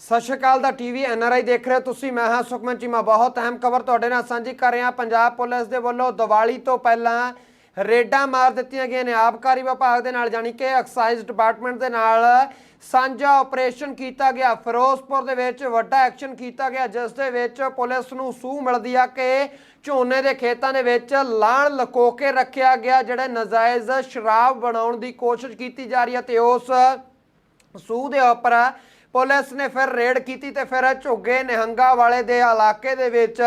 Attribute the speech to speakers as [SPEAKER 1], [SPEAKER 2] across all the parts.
[SPEAKER 1] ਸਤਿ ਸ਼੍ਰੀ ਅਕਾਲ ਦਾ TV NRI ਦੇਖ ਰਹੇ ਹੋ ਤੁਸੀਂ। ਮੈਂ ਹਾਂ ਸੁਖਮਨ ਚੀਮਾ। ਬਹੁਤ ਅਹਿਮ ਖਬਰ ਤੁਹਾਡੇ ਨਾਲ ਸਾਂਝੀ ਕਰ ਰਿਹਾ। ਪੰਜਾਬ ਪੁਲਿਸ ਦੇ ਵੱਲੋਂ ਦੀਵਾਲੀ ਤੋਂ ਪਹਿਲਾਂ ਰੇਡਾਂ ਮਾਰ ਦਿੱਤੀਆਂ ਗਈਆਂ ਨੇ। ਆਬਕਾਰੀ ਵਿਭਾਗ ਦੇ ਨਾਲ ਜਾਣੀ ਕਿ ਐਕਸਾਈਜ਼ ਡਿਪਾਰਟਮੈਂਟ ਦੇ ਨਾਲ ਸਾਂਝਾ ਆਪਰੇਸ਼ਨ ਕੀਤਾ ਗਿਆ। ਫਿਰੋਜ਼ਪੁਰ ਦੇ ਵਿੱਚ ਵੱਡਾ ਐਕਸ਼ਨ ਕੀਤਾ ਗਿਆ, ਜਿਸ ਦੇ ਵਿੱਚ ਪੁਲਿਸ ਨੂੰ ਸੂਹ ਮਿਲਦੀ ਆ ਕਿ ਝੋਨੇ ਦੇ ਖੇਤਾਂ ਦੇ ਵਿੱਚ ਲਾਣ ਲਕੋ ਕੇ ਰੱਖਿਆ ਗਿਆ, ਜਿਹੜੇ ਨਜਾਇਜ਼ ਸ਼ਰਾਬ ਬਣਾਉਣ ਦੀ ਕੋਸ਼ਿਸ਼ ਕੀਤੀ ਜਾ ਰਹੀ ਹੈ ਤੇ ਉਸ ਸੂਹ ਦੇ ਉੱਪਰ ਪੁਲਿਸ ਨੇ ਫਿਰ ਰੇਡ ਕੀਤੀ ਤੇ ਫਿਰ ਝੁੱਗੇ ਨਿਹੰਗਾ ਵਾਲੇ ਦੇ ਇਲਾਕੇ ਦੇ ਵਿੱਚ,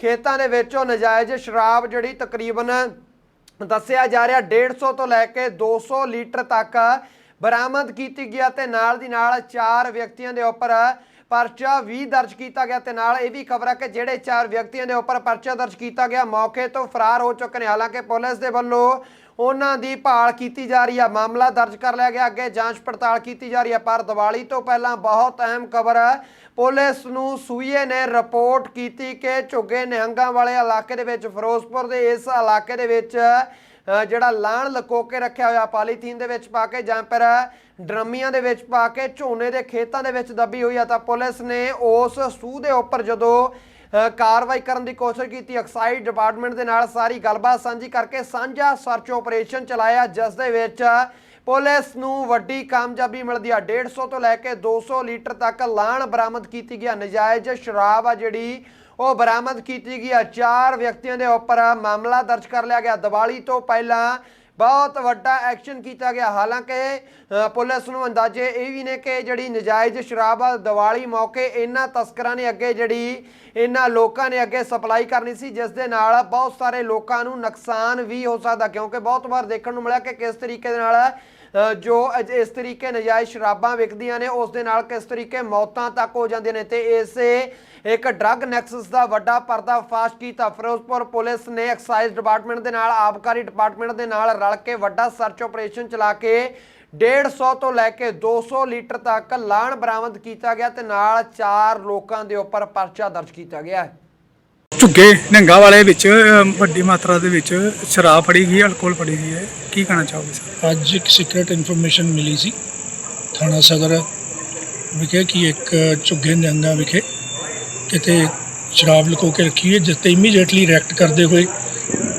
[SPEAKER 1] ਖੇਤਾਂ ਦੇ ਵਿੱਚੋਂ ਨਜਾਇਜ਼ ਸ਼ਰਾਬ ਜਿਹੜੀ ਤਕਰੀਬਨ ਦੱਸਿਆ ਜਾ ਰਿਹਾ 150 ਤੋਂ ਲੈ ਕੇ 200 ਲੀਟਰ ਤੱਕ ਬਰਾਮਦ ਕੀਤੀ ਗਿਆ ਤੇ ਨਾਲ ਦੀ ਨਾਲ ਚਾਰ ਵਿਅਕਤੀਆਂ ਦੇ ਉੱਪਰ ਪਰਚਾ ਵੀ ਦਰਜ ਕੀਤਾ ਗਿਆ ਤੇ ਨਾਲ ਇਹ ਵੀ ਖਬਰ ਹੈ ਕਿ ਜਿਹੜੇ ਚਾਰ ਵਿਅਕਤੀਆਂ ਦੇ ਉੱਪਰ ਪਰਚਾ ਦਰਜ ਕੀਤਾ ਗਿਆ, ਮੌਕੇ ਤੋਂ ਫਰਾਰ ਹੋ ਚੁੱਕੇ ਨੇ। ਹਾਲਾਂਕਿ ਪੁਲਿਸ ਦੇ ਵੱਲੋਂ ਉਹਨਾਂ ਦੀ ਭਾਲ ਕੀਤੀ ਜਾ ਰਹੀ ਹੈ ਮਾਮਲਾ ਦਰਜ ਕਰ ਲਿਆ ਗਿਆ। ਅੱਗੇ ਜਾਂਚ ਪੜਤਾਲ ਕੀਤੀ ਜਾ ਰਹੀ ਹੈ ਪਰ ਦੀਵਾਲੀ ਤੋਂ ਪਹਿਲਾਂ ਬਹੁਤ ਅਹਿਮ ਖਬਰ ਹੈ ਪੁਲਿਸ ਨੂੰ ਸੂਈਏ ਨੇ ਰਿਪੋਰਟ ਕੀਤੀ ਕਿ ਝੁੱਗੇ ਨਿਹੰਗਾਂ ਵਾਲੇ ਇਲਾਕੇ ਦੇ ਵਿੱਚ, ਫਿਰੋਜ਼ਪੁਰ ਦੇ ਇਸ ਇਲਾਕੇ ਦੇ ਵਿੱਚ ਜਿਹੜਾ ਲਾਣ ਲਕੋ ਕੇ ਰੱਖਿਆ ਹੋਇਆ, ਪਾਲੀਥੀਨ ਦੇ ਵਿੱਚ ਪਾ ਕੇ, ਜਾਂ ਫਿਰ ਡਰਮੀਆਂ ਦੇ ਵਿੱਚ ਪਾ ਕੇ, ਝੋਨੇ ਦੇ ਖੇਤਾਂ ਦੇ ਵਿੱਚ ਦੱਬੀ ਹੋਈ ਆ, ਤਾਂ ਪੁਲਿਸ ਨੇ ਉਸ ਸੂਹ ਦੇ ਉੱਪਰ ਜਦੋਂ ਕਾਰਵਾਈ ਕਰਨ ਦੀ ਕੋਸ਼ਿਸ਼ ਕੀਤੀ। ਐਕਸਾਈਜ਼ ਡਿਪਾਰਟਮੈਂਟ ਦੇ ਨਾਲ ਸਾਰੀ ਗੱਲਬਾਤ ਸਾਂਝੀ ਕਰਕੇ ਸਾਂਝਾ ਸਰਚ ਆਪਰੇਸ਼ਨ ਚਲਾਇਆ, ਜਿਸ ਦੇ ਵਿੱਚ ਪੁਲਿਸ ਨੂੰ ਵੱਡੀ ਕਾਮਯਾਬੀ ਮਿਲਦੀ ਆ। 150 ਤੋਂ ਲੈ ਕੇ 200 ਲੀਟਰ ਤੱਕ ਲਾਣ ਬਰਾਮਦ ਕੀਤੀ ਗਿਆ ਨਜਾਇਜ਼ ਸ਼ਰਾਬ ਆ ਜਿਹੜੀ, ਉਹ ਬਰਾਮਦ ਕੀਤੀ ਗਈ ਆ। ਚਾਰ ਵਿਅਕਤੀਆਂ ਦੇ ਉੱਪਰ ਮਾਮਲਾ ਦਰਜ ਕਰ ਲਿਆ ਗਿਆ। ਦੀਵਾਲੀ ਤੋਂ ਪਹਿਲਾਂ ਬਹੁਤ ਵੱਡਾ ਐਕਸ਼ਨ ਕੀਤਾ ਗਿਆ। ਹਾਲਾਂਕਿ ਪੁਲਿਸ ਨੂੰ ਅੰਦਾਜ਼ੇ ਇਹ ਵੀ ਨੇ ਕਿ ਜਿਹੜੀ ਨਜਾਇਜ਼ ਸ਼ਰਾਬ ਦੀਵਾਲੀ ਮੌਕੇ ਇਹਨਾਂ ਤਸਕਰਾਂ ਨੇ ਅੱਗੇ ਜਿਹੜੀ ਇਹਨਾਂ ਲੋਕਾਂ ਨੇ ਅੱਗੇ ਸਪਲਾਈ ਕਰਨੀ ਸੀ, ਜਿਸ ਦੇ ਨਾਲ ਬਹੁਤ ਸਾਰੇ ਲੋਕਾਂ ਨੂੰ ਨੁਕਸਾਨ ਵੀ ਹੋ ਸਕਦਾ, ਕਿਉਂਕਿ ਬਹੁਤ ਵਾਰ ਦੇਖਣ ਨੂੰ ਮਿਲਿਆ ਕਿ ਕਿਸ ਤਰੀਕੇ ਦੇ ਨਾਲ ਜੋ ਅਜ- ਇਸ ਤਰੀਕੇ ਨਜਾਇਜ਼ ਸ਼ਰਾਬਾਂ ਵਿਕਦੀਆਂ ਨੇ, ਉਸ ਦੇ ਨਾਲ ਕਿਸ ਤਰੀਕੇ ਮੌਤਾਂ ਤੱਕ ਹੋ ਜਾਂਦੀਆਂ ਨੇ, ਤੇ ਇਸੇ ਇੱਕ ਡਰੱਗ ਨੈਕਸਸ ਦਾ ਵੱਡਾ ਪਰਦਾ ਫਾਸ਼ ਕੀਤਾ। ਫਿਰੋਜ਼ਪੁਰ ਪੁਲਿਸ ਨੇ ਐਕਸਾਈਜ਼ ਡਿਪਾਰਟਮੈਂਟ ਦੇ ਨਾਲ, ਆਬਕਾਰੀ ਡਿਪਾਰਟਮੈਂਟ ਦੇ ਨਾਲ ਰਲ ਕੇ ਵੱਡਾ ਸਰਚ ਆਪਰੇਸ਼ਨ ਚਲਾ ਕੇ 150 ਤੋਂ ਲੈ ਕੇ 200 ਲੀਟਰ ਤੱਕ ਲਾਣ ਬਰਾਮਦ ਕੀਤਾ ਗਿਆ ਤੇ ਨਾਲ ਚਾਰ ਲੋਕਾਂ ਦੇ ਉੱਪਰ ਪਰਚਾ ਦਰਜ ਕੀਤਾ ਗਿਆ ਹੈ।
[SPEAKER 2] ਝੁੱਗੇ ਨੰਗਾ ਵਾਲੇ ਵਿੱਚ ਵੱਡੀ ਮਾਤਰਾ ਦੇ ਵਿੱਚ ਸ਼ਰਾਬ ਫੜੀ ਗਈ ਹੈ ਅਲਕੋਹਲ ਫੜੀ ਗਈ ਹੈ। ਕੀ ਕਹਿਣਾ ਚਾਹੋਗੇ ਸਰ?
[SPEAKER 3] ਅੱਜ ਇੱਕ ਸੀਕ੍ਰੀਟ ਇਨਫੋਰਮੇਸ਼ਨ ਮਿਲੀ ਸੀ ਥਾਣਾ ਸਦਰ ਵਿਖੇ ਕਿ ਇੱਕ ਝੁੱਗੇ ਨਿਹੰਗਾ ਵਿਖੇ ਕਿਤੇ ਸ਼ਰਾਬ ਲੁਕੋ ਕੇ ਰੱਖੀ ਹੈ, ਜਿਸ ਤੇ ਇਮੀਡੀਏਟਲੀ ਰਿਐਕਟ ਕਰਦੇ ਹੋਏ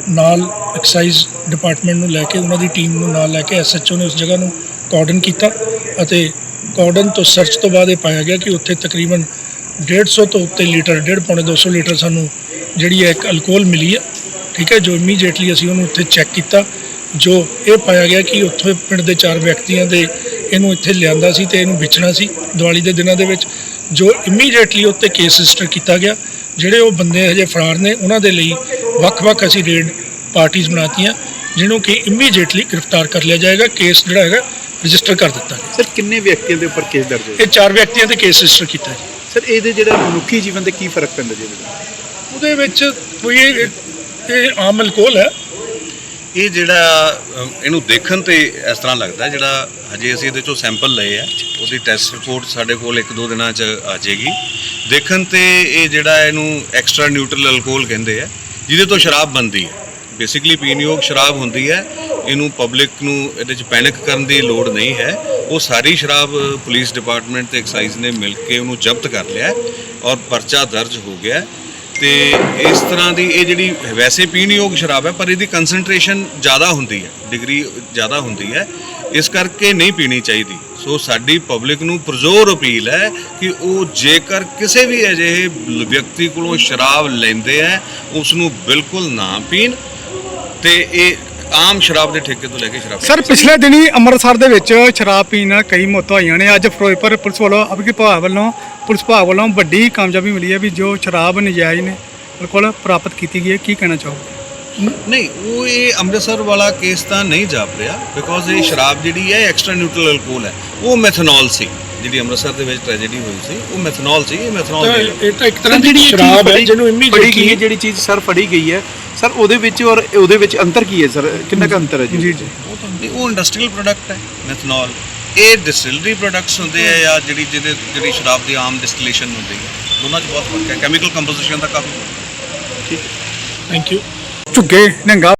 [SPEAKER 3] ਨਾਲ ਐਕਸਾਈਜ਼ ਡਿਪਾਰਟਮੈਂਟ ਨੂੰ ਲੈ ਕੇ, ਉਹਨਾਂ ਦੀ ਟੀਮ ਨੂੰ ਨਾਲ ਲੈ ਕੇ ਐਸਐਚਓ ਨੇ ਉਸ ਜਗ੍ਹਾ ਨੂੰ ਕਾਰਡਨ ਕੀਤਾ ਅਤੇ ਕਾਰਡਨ ਤੋਂ ਸਰਚ ਤੋਂ ਬਾਅਦ ਇਹ ਪਾਇਆ ਗਿਆ ਕਿ ਉੱਥੇ ਤਕਰੀਬਨ 150 ਤੋਂ ਉੱਤੇ ਲੀਟਰ 1.5 ਪੌਣੇ 200 ਲੀਟਰ ਸਾਨੂੰ ਜਿਹੜੀ ਹੈ ਇੱਕ ਅਲਕੋਹਲ ਮਿਲੀ ਹੈ ਠੀਕ ਹੈ ਜੋ ਇਮੀਡੀਏਟਲੀ ਅਸੀਂ ਉਹਨੂੰ ਉੱਥੇ ਚੈੱਕ ਕੀਤਾ ਜੋ ਇਹ ਪਾਇਆ ਗਿਆ ਕਿ ਉੱਥੇ ਪਿੰਡ ਦੇ ਚਾਰ ਵਿਅਕਤੀਆਂ ਦੇ ਇਹਨੂੰ ਇੱਥੇ ਲਿਆਂਦਾ ਸੀ ਤੇ ਇਹਨੂੰ ਵੇਚਣਾ ਸੀ ਦੀਵਾਲੀ ਦੇ ਦਿਨਾਂ ਦੇ ਵਿੱਚ ਜੋ ਇਮੀਡੀਏਟਲੀ ਉੱਤੇ ਕੇਸ ਰਜਿਸਟਰ ਕੀਤਾ ਗਿਆ ਜਿਹੜੇ ਉਹ ਬੰਦੇ ਹਜੇ ਫਰਾਰ ਨੇ ਉਹਨਾਂ ਦੇ ਲਈ ਵੱਖ-ਵੱਖ ਅਸੀਂ ਰੇਡ ਪਾਰਟੀਆਂ ਬਣਾਤੀਆਂ ਜਿਹਨੂੰ ਕਿ ਇਮੀਡੀਏਟਲੀ ਗ੍ਰਿਫਤਾਰ ਕਰ ਲਿਆ ਜਾਏਗਾ ਕੇਸ ਜਿਹੜਾ ਹੈਗਾ ਰਜਿਸਟਰ ਕਰ ਦਿੱਤਾ ਗਿਆ।
[SPEAKER 4] ਸਰ ਕਿੰਨੇ ਵਿਅਕਤੀਆਂ ਦੇ ਉੱਪਰ ਕੇਸ ਦਰਜ ਹੋਇਆ
[SPEAKER 3] ਇਹ ਚਾਰ ਵਿਅਕਤੀਆਂ ਤੇ ਕੇਸ ਰਜਿਸਟਰ ਕੀਤਾ ਜੀ।
[SPEAKER 4] ਸਰ ਇਹਦੇ ਜਿਹੜਾ ਮਨੁੱਖੀ ਜੀਵਨ ਤੇ ਕੀ ਫ਼ਰਕ ਪੈਂਦਾ ਜੀ?
[SPEAKER 3] ਉਹਦੇ ਵਿੱਚ ਕੋਈ ਇਹ ਆਮ ਅਲਕੋਹਲ ਹੈ।
[SPEAKER 5] ਇਹ ਜਿਹੜਾ ਇਹਨੂੰ ਦੇਖਣ ਤੇ ਇਸ ਤਰ੍ਹਾਂ ਲੱਗਦਾ ਜਿਹੜਾ ਹਜੇ ਅਸੀਂ ਇਹਦੇ ਚੋਂ ਸੈਂਪਲ ਲਏ ਆ। ਉਹਦੀ ਟੈਸਟ ਰਿਪੋਰਟ ਸਾਡੇ ਕੋਲ ਇੱਕ ਦੋ ਦਿਨਾਂ 'ਚ ਆ ਜਾਏਗੀ। ਦੇਖਣ ਤੇ ਇਹ ਜਿਹੜਾ ਇਹਨੂੰ ਐਕਸਟਰਾ ਨਿਊਟਰਲ ਅਲਕੋਹਲ ਕਹਿੰਦੇ ਆ, ਜਿਹਦੇ ਤੋਂ ਸ਼ਰਾਬ ਬਣਦੀ ਹੈ। ਬੇਸਿਕਲੀ ਪੀਣਯੋਗ ਸ਼ਰਾਬ ਹੁੰਦੀ ਹੈ। ਇਹਨੂੰ ਪਬਲਿਕ ਨੂੰ ਇਹਦੇ 'ਚ ਪੈਨਿਕ ਕਰਨ ਦੀ ਲੋੜ ਨਹੀਂ ਹੈ। ਉਹ ਸਾਰੀ ਸ਼ਰਾਬ ਪੁਲਿਸ ਡਿਪਾਰਟਮੈਂਟ ਤੇ ਐਕਸਾਈਜ਼ ਨੇ ਮਿਲ ਕੇ ਉਹਨੂੰ ਜ਼ਬਤ ਕਰ ਲਿਆ ਔਰ ਪਰਚਾ ਦਰਜ ਹੋ ਗਿਆ ਤੇ ਇਸ ਤਰ੍ਹਾਂ ਦੀ ਇਹ ਜਿਹੜੀ ਵੈਸੇ ਪੀਣਯੋਗ ਸ਼ਰਾਬ ਹੈ, ਪਰ ਇਹਦੀ ਕਨਸੈਂਟ੍ਰੇਸ਼ਨ ਜ਼ਿਆਦਾ ਹੁੰਦੀ ਹੈ ਡਿਗਰੀ ਜ਼ਿਆਦਾ ਹੁੰਦੀ ਹੈ, ਇਸ ਕਰਕੇ ਨਹੀਂ ਪੀਣੀ ਚਾਹੀਦੀ। ਸੋ ਸਾਡੀ ਪਬਲਿਕ ਨੂੰ ਪ੍ਰਜ਼ੋਰ ਅਪੀਲ ਹੈ ਕਿ ਉਹ ਜੇਕਰ ਕਿਸੇ ਵੀ ਅਜਿਹੇ ਵਿਅਕਤੀ ਕੋਲੋਂ ਸ਼ਰਾਬ ਲੈਂਦੇ ਆ ਉਸ ਨੂੰ ਬਿਲਕੁਲ ਨਾ ਪੀਣ ਤੇ ਇਹ ਆਮ ਸ਼ਰਾਬ ਦੇ ਠੇਕੇ ਤੋਂ ਲੈ ਕੇ ਸ਼ਰਾਬ
[SPEAKER 2] ਸਰ ਪਿਛਲੇ ਦਿਨੀ ਅੰਮ੍ਰਿਤਸਰ ਦੇ ਵਿੱਚ ਸ਼ਰਾਬ ਪੀਣ ਨਾਲ ਕਈ ਮੌਤਾਂ ਹੋਈਆਂ ਨੇ। ਅੱਜ ਫਿਰੋਜ਼ਪੁਰ ਪੁਲਿਸ ਵੱਲੋਂ ਅਬਕੀ ਵਿਭਾਗ ਵੱਲੋਂ ਪੁਲਿਸ ਵਿਭਾਗ ਵੱਲੋਂ ਵੱਡੀ ਕਾਮਯਾਬੀ ਮਿਲੀ ਹੈ ਵੀ ਜੋ ਸ਼ਰਾਬ ਨਜਾਇਜ਼ ਨੇ ਬਿਲਕੁਲ ਪ੍ਰਾਪਤ ਕੀਤੀ ਗਈ ਹੈ। ਕੀ ਕਹਿਣਾ ਚਾਹੋਗੇ?
[SPEAKER 5] ਨਹੀਂ ਉਹ ਇਹ ਅੰਮ੍ਰਿਤਸਰ ਵਾਲਾ ਕੇਸ ਤਾਂ ਨਹੀਂ ਜਾਪ ਰਿਹਾ ਬਿਕੋਜ਼ ਇਹ ਸ਼ਰਾਬ ਜਿਹੜੀ ਹੈ ਐਕਸਟਰਾ ਨਿਊਟਰਲ ਅਲਕੋਹਲ ਹੈ। ਉਹ ਮੈਥਨੋਲ ਸੀ। ਜਿਹੜੀ ਅੰਮ੍ਰਿਤਸਰ ਦੇ ਵਿੱਚ ਟ੍ਰੈਜੇਡੀ ਹੋਈ ਸੀ ਉਹ ਮੈਥਨੋਲ ਸੀ ਇਹ ਮੈਥਨੋਲ
[SPEAKER 3] ਤਾਂ ਇਹ ਤਾਂ ਇੱਕ ਤਰ੍ਹਾਂ ਦੀ ਸ਼ਰਾਬ ਹੈ ਜਿਹਨੂੰ
[SPEAKER 4] ਗਈ ਹੈ
[SPEAKER 3] ਇਮੀਡੀਏਟਲੀ
[SPEAKER 4] ਜਿਹੜੀ ਚੀਜ਼ ਸਰ ਫੜੀ ਗਈ ਹੈ। ਸਰ ਉਹਦੇ ਵਿੱਚ ਔਰ ਉਹਦੇ ਵਿੱਚ ਅੰਤਰ ਕੀ ਹੈ ਸਰ? ਕਿੰਨਾ ਕੁ ਅੰਤਰ ਹੈ ਜੀ?
[SPEAKER 2] ਜੀ ਜੀ।
[SPEAKER 5] ਨਹੀਂ ਉਹ ਇੰਡਸਟਰੀਅਲ ਪ੍ਰੋਡਕਟ ਹੈ ਮੈਥਨੋਲ ਇਹ ਡਿਸਟਿਲਰੀ ਪ੍ਰੋਡਕਟਸ ਹੁੰਦੇ ਆ ਜਾਂ ਜਿਹੜੀ ਜਿਹਦੇ ਜਿਹੜੀ ਸ਼ਰਾਬ ਦੀ ਆਮ ਡਿਸਟਿਲੇਸ਼ਨ ਹੁੰਦੀ ਹੈ ਦੋਨਾਂ 'ਚ ਬਹੁਤ ਫ਼ਰਕ ਹੈ। ਕੈਮੀਕਲ ਕੰਪੋਜੀਸ਼ਨ ਦਾ ਕਾਫੀ
[SPEAKER 3] ਥੈਂਕ ਯੂ
[SPEAKER 2] ਝੁੱਗੇ ਨਿਹੰਗਾ